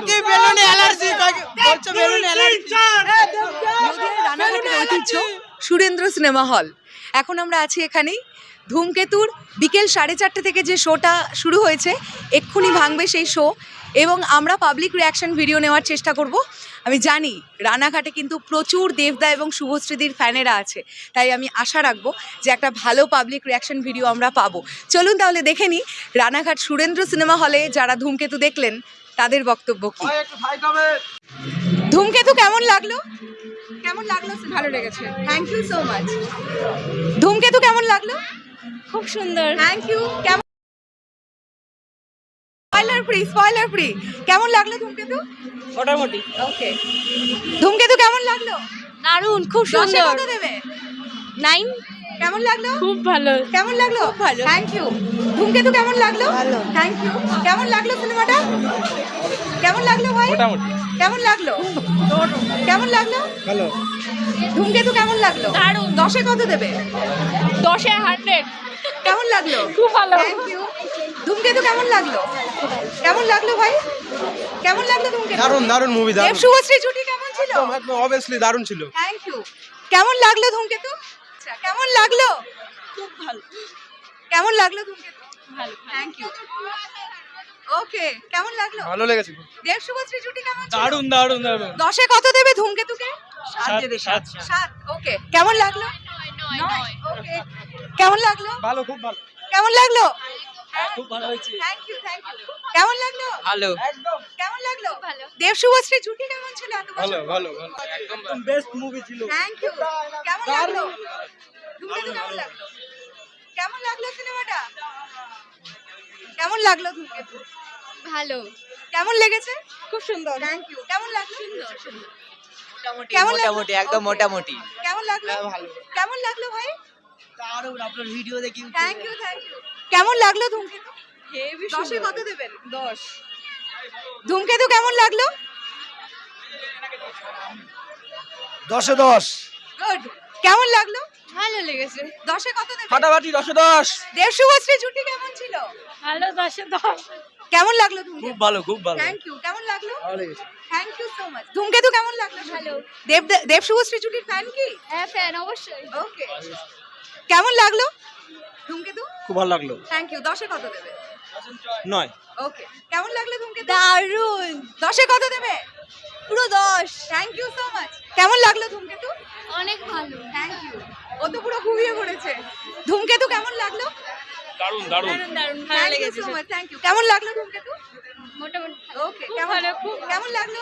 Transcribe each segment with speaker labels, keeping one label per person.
Speaker 1: কয়েকটি বেলুনে অ্যালার্জি? বলছো বেলুনে অ্যালার্জি?
Speaker 2: রানাঘাটের ঐতিহ্য সুরেন্দ্র সিনেমা হল। এখন আমরা আছি এখানেই। ধূমকেতুর বিকেল সাড়ে চারটে থেকে যে শোটা শুরু হয়েছে এক্ষুনি ভাঙবে সেই শো। এবং আমরা পাবলিক রিয়াকশন ভিডিও নেওয়ার চেষ্টা করব। আমি জানি রানাঘাটে কিন্তু প্রচুর দেবদা এবং শুভশ্রীদির ফ্যানেরা আছে। তাই আমি আশা রাখব যে একটা ভালো পাবলিক রিয়াকশন ভিডিও আমরা পাবো। চলুন তাহলে দেখে নিই রানাঘাট সুরেন্দ্র সিনেমা হলে যারা ধূমকেতু দেখলেন তাদের বক্তব্য কি?
Speaker 1: একটু ফাইট হবে
Speaker 2: ধূমকেতু কেমন লাগল? কেমন লাগল? ভালো লেগেছে। থ্যাংক ইউ সো মাচ ধূমকেতু কেমন লাগল?
Speaker 3: খুব সুন্দর।
Speaker 2: থ্যাংক ইউ কেমন স্পয়লার ফ্রি স্পয়লার ফ্রি কেমন লাগল ধূমকেতু?
Speaker 1: মোটামুটি।
Speaker 2: ওকে ধূমকেতু কেমন লাগল?
Speaker 3: দারুণ খুব সুন্দর।
Speaker 2: দেবে?
Speaker 3: নাইন
Speaker 2: কেমন লাগল?
Speaker 3: খুব ভালো।
Speaker 2: কেমন লাগল?
Speaker 3: ভালো।
Speaker 2: থ্যাংক ইউ ধূমকেতু কেমন লাগল?
Speaker 1: ভালো।
Speaker 2: থ্যাংক ইউ কেমন লাগল সিনেমাটা? কেমন লাগল ভাই?
Speaker 1: মোটামুটি।
Speaker 2: কেমন লাগল? কেমন লাগল?
Speaker 1: ভালো।
Speaker 2: ধূমকেতু কেমন লাগল?
Speaker 3: দারুণ।
Speaker 2: দশে কত দেবে?
Speaker 3: দশে হান্ড্রেড।
Speaker 2: কেমন লাগল?
Speaker 3: খুব ভালো।
Speaker 2: থ্যাংক ইউ ধূমকেতু কেমন লাগল? কেমন লাগল ভাই? কেমন লাগল ধূমকেতু?
Speaker 1: দারুণ দারুণ মুভি দারুণ।
Speaker 2: শুভশ্রী জুটি কেমন ছিল?
Speaker 1: একদম একদম অবভিয়াসলি দারুণ ছিল।
Speaker 2: থ্যাংক ইউ কেমন লাগল ধূমকেতু? আচ্ছা, কেমন লাগল?
Speaker 3: খুব ভালো।
Speaker 2: কেমন লাগল
Speaker 3: ভালো
Speaker 2: থ্যাংক ইউ ওকে কেমন লাগল?
Speaker 1: ভালো লেগেছে
Speaker 2: দেব শুভশ্রী জুটি কেমন ছিল?
Speaker 1: দারুণ দারুণ দারুণ।
Speaker 2: দশে কত দেবে ধূমকেতুকে
Speaker 1: সাত দেবে, সাত।
Speaker 2: সাত। ওকে কেমন লাগল? ওকে কেমন লাগল?
Speaker 1: ভালো খুব ভালো।
Speaker 2: কেমন লাগল?
Speaker 1: খুব ভালো হয়েছে।
Speaker 2: থ্যাংক ইউ থ্যাংক ইউ কেমন লাগল?
Speaker 1: ভালো। একদম।
Speaker 2: কেমন লাগল?
Speaker 3: ভালো।
Speaker 2: দেব শুভশ্রী জুটি কেমন ছিল এত
Speaker 1: ভালো ভালো ভালো। একদম বেস্ট মুভি ছিল।
Speaker 2: থ্যাংক ইউ কেমন লাগল? ধূমকেতু কেমন লাগল? কেমন লাগল সিনেমাটা? কেমন লাগল ধূমকেতু?
Speaker 3: ভালো।
Speaker 2: কেমন লেগেছে?
Speaker 3: খুব সুন্দর।
Speaker 2: থ্যাংক ইউ কেমন লাগল? সুন্দর
Speaker 4: মোটামুটি
Speaker 2: কেমন
Speaker 4: মোটামুটি একদম মোটামুটি।
Speaker 2: কেমন লাগল?
Speaker 1: হ্যাঁ, ভালো।
Speaker 2: কেমন লাগল ভাই?
Speaker 4: দারুণ আপনার ভিডিও দেখি
Speaker 2: থ্যাংক ইউ থ্যাংক ইউ কেমন লাগল ধূমকেতু?
Speaker 3: হেভি
Speaker 2: দশে কত দেবেন?
Speaker 3: দশ।
Speaker 2: ধূমকেতু কেমন লাগল?
Speaker 1: দশে দশ।
Speaker 2: গুড কেমন লাগল?
Speaker 3: ভালো লেগেছে।
Speaker 2: দশে কত দেবেন
Speaker 1: ফাটাফাটি দশে দশ।
Speaker 2: দেব শুভশ্রী জুটি কেমন ছিল?
Speaker 3: ভালো দশে দশ।
Speaker 2: কেমন লাগল
Speaker 1: খুব
Speaker 2: ধূমকেতু
Speaker 1: ভালো খুব ভালো।
Speaker 2: থ্যাংক ইউ কেমন লাগল?
Speaker 1: ভালো লেগেছে।
Speaker 2: থ্যাংক ইউ সো মাচ ধূমকেতু কেমন লাগল?
Speaker 3: ভালো।
Speaker 2: দেব দেব শুভশ্রী জুটির ফ্যান কি?
Speaker 3: হ্যাঁ ফ্যান অবশ্যই।
Speaker 2: ওকে কেমন লাগল? ধূমকেতু
Speaker 1: খুব ভালো লাগল।
Speaker 2: থ্যাংক ইউ দশে কত দেবে?
Speaker 1: নয়।
Speaker 2: ওকে কেমন লাগল ধূমকেতু
Speaker 3: দারুণ।
Speaker 2: দশে কত দেবে?
Speaker 3: পুরো দশ।
Speaker 2: থ্যাংক ইউ সো মাচ কেমন লাগল ধূমকেতু?
Speaker 3: অনেক ভালো
Speaker 2: থ্যাংক ইউ ও তো পুরো ঘুমিয়ে পড়েছে। ধূমকেতু কেমন লাগল?
Speaker 1: দারুণ দারুণ।
Speaker 3: দারুণ দারুণ ভালো
Speaker 2: থ্যাংক ইউ
Speaker 3: লেগেছে
Speaker 2: সো মাচ থ্যাংক ইউ কেমন লাগল ধূমকেতু?
Speaker 3: মোটামুটি
Speaker 2: ওকে কেমন
Speaker 3: ভালো, খুব
Speaker 2: কেমন লাগল?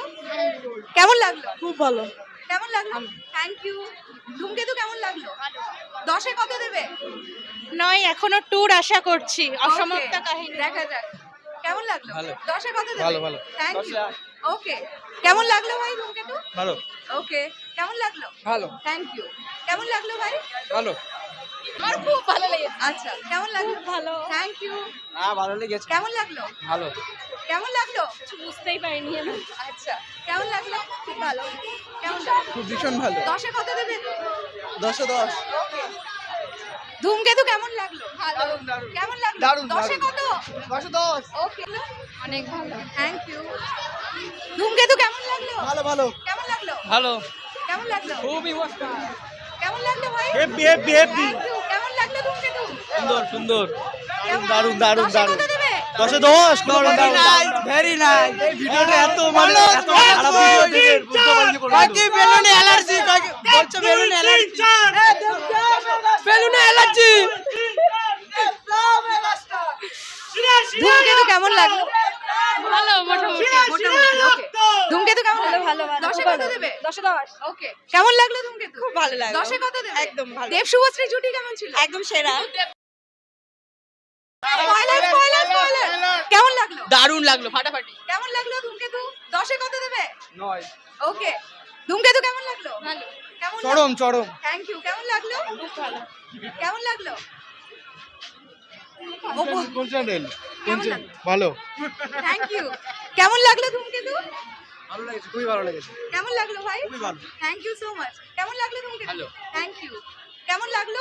Speaker 2: কেমন লাগল?
Speaker 3: খুব ভালো।
Speaker 2: কেমন লাগল? থ্যাংক ইউ ধূমকেতু কেমন লাগল? দশে কত দেবে?
Speaker 3: নয় এখনও ট্যুর আশা করছি। অসমাপ্ত কাহিনী।
Speaker 2: দেখা যাক। কেমন লাগল?
Speaker 1: ভালো।
Speaker 2: দশে কত দেবে?
Speaker 1: ভালো, ভালো।
Speaker 2: Thank you. ওকে কেমন লাগল ভাই ধূমকেতু
Speaker 1: ভালো।
Speaker 2: ওকে কেমন লাগল?
Speaker 1: ভালো।
Speaker 2: থ্যাংক ইউ কেমন লাগল ভাই?
Speaker 1: ভালো।
Speaker 2: আমার খুব ভালো লেগেছে। আচ্ছা কেমন লাগল?
Speaker 3: ভালো।
Speaker 2: থ্যাংক ইউ
Speaker 1: হ্যাঁ ভালো লেগেছে।
Speaker 2: কেমন লাগল?
Speaker 1: ভালো।
Speaker 2: কেমন লাগল?
Speaker 3: বুঝতেই পারিনি আমি।
Speaker 2: আচ্ছা কেমন লাগল? খুব ভালো। কেমন লাগল
Speaker 1: ভীষণ ভালো।
Speaker 2: দশে কত দেবে
Speaker 1: দশে দশ।
Speaker 2: ওকে ধূমকেতু কেমন লাগল? ভালো। কেমন লাগল?
Speaker 1: দারুণ,
Speaker 2: দশে কত?
Speaker 1: দশে দশ।
Speaker 2: ওকে।
Speaker 3: অনেক ভালো।
Speaker 2: থ্যাংক ইউ ধূমকেতু কেমন লাগল?
Speaker 1: ভালো ভালো।
Speaker 2: কেমন লাগল?
Speaker 1: ভালো।
Speaker 2: কেমন লাগল?
Speaker 1: খুব ইমোশনাল
Speaker 2: কেমন লাগল ভাই?
Speaker 1: হেপি
Speaker 2: থ্যাংক ইউ কেমন লাগল ধূমকেতু
Speaker 1: সুন্দর সুন্দর। দারুণ দারুণ দারুণ। দশে দশ দারুণ দারুণ। ভেরি নাইস এই ভিডিওটা এত মানে এত খারাপ ভিডিও বুঝতে কয়েকটি বেলুনে অ্যালার্জি বলছো বেলুনে অ্যালার্জি বেলুনে অ্যালার্জি
Speaker 2: ধূমকেতু কেমন লাগল?
Speaker 3: ভালো মোটামুটি
Speaker 2: ধূমকেতু কেমন লাগল?
Speaker 3: ভালো, ভালো,
Speaker 2: দশে কত দেবে?
Speaker 3: দশে দশ
Speaker 2: ওকে কেমন লাগল ধূমকেতু?
Speaker 3: খুব ভালো লাগল।
Speaker 2: দশে কত দেবে?
Speaker 3: একদম ভালো।
Speaker 2: দেব শুভশ্রী জুটি কেমন ছিল?
Speaker 3: একদম সেরা।
Speaker 2: কেমন লাগল?
Speaker 3: দারুণ লাগল ফাটাফাটি।
Speaker 2: কেমন লাগল ধূমকেতু? দশে কত দেবে?
Speaker 1: নয়।
Speaker 2: ওকে ধূমকেতু কেমন লাগল?
Speaker 3: ভালো।
Speaker 2: কেমন
Speaker 1: চরম চরম।
Speaker 2: থ্যাংক ইউ কেমন লাগল? কেমন লাগল?
Speaker 1: কোন চ্যানেল? ভালো।
Speaker 2: থ্যাংক ইউ কেমন লাগল ধূমকেতু
Speaker 1: ভালো লেগেছে খুবই ভালো লেগেছে।
Speaker 2: কেমন লাগল ভাই?
Speaker 1: খুবই ভালো।
Speaker 2: থ্যাংক ইউ সো মাচ কেমন লাগল ধূমকেতু। থ্যাংক ইউ কেমন লাগল?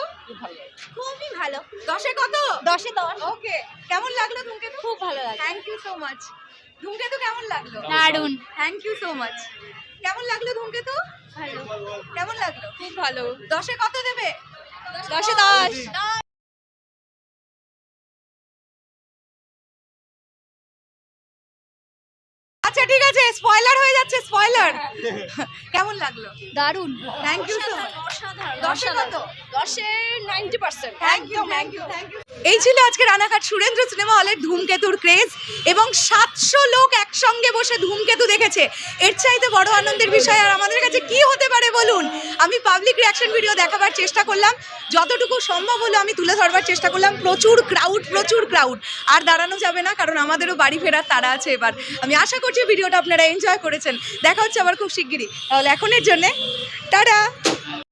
Speaker 2: খুবই ভালো। দশে কত?
Speaker 3: দশে দশ।
Speaker 2: ওকে কেমন লাগল ধূমকেতু
Speaker 3: খুব ভালো লাগে
Speaker 2: থ্যাংক ইউ সো মাচ ধূমকেতু কেমন লাগল?
Speaker 3: দারুণ।
Speaker 2: থ্যাংক ইউ সো মাচ কেমন লাগল ধূমকেতু?
Speaker 3: ভালো।
Speaker 2: কেমন লাগল?
Speaker 3: খুব ভালো।
Speaker 2: দশে কত দেবে?
Speaker 3: দশে। দশ।
Speaker 2: স্পয়লার হয়ে যাচ্ছে স্পয়লার কেমন লাগল?
Speaker 3: দারুণ।
Speaker 2: থ্যাংক ইউ সো মাচ দশে কত?
Speaker 3: দশে ninety percent
Speaker 2: thank you thank you thank you এই ছিল আজকে রানাঘাট সুরেন্দ্র সিনেমা হলের ধূমকেতুর ক্রেজ এবং সাতশো লোক একসঙ্গে বসে ধূমকেতু দেখেছে। এর চাইতে বড় আনন্দের বিষয় আর আমাদের কাছে কি হতে পারে বলুন? আমি পাবলিক রিয়াকশন ভিডিও দেখাবার চেষ্টা করলাম। যতটুকু সম্ভব হলো আমি তুলে ধরবার চেষ্টা করলাম। প্রচুর ক্রাউড প্রচুর ক্রাউড আর দাঁড়ানো যাবে না কারণ আমাদেরও বাড়ি ফেরার তারা আছে এবার। আমি আশা করছি ভিডিওটা আপনারা এনজয় করেছেন। দেখা হচ্ছে আবার খুব শিগগিরই। তাহলে এখনের জন্যে টাটা!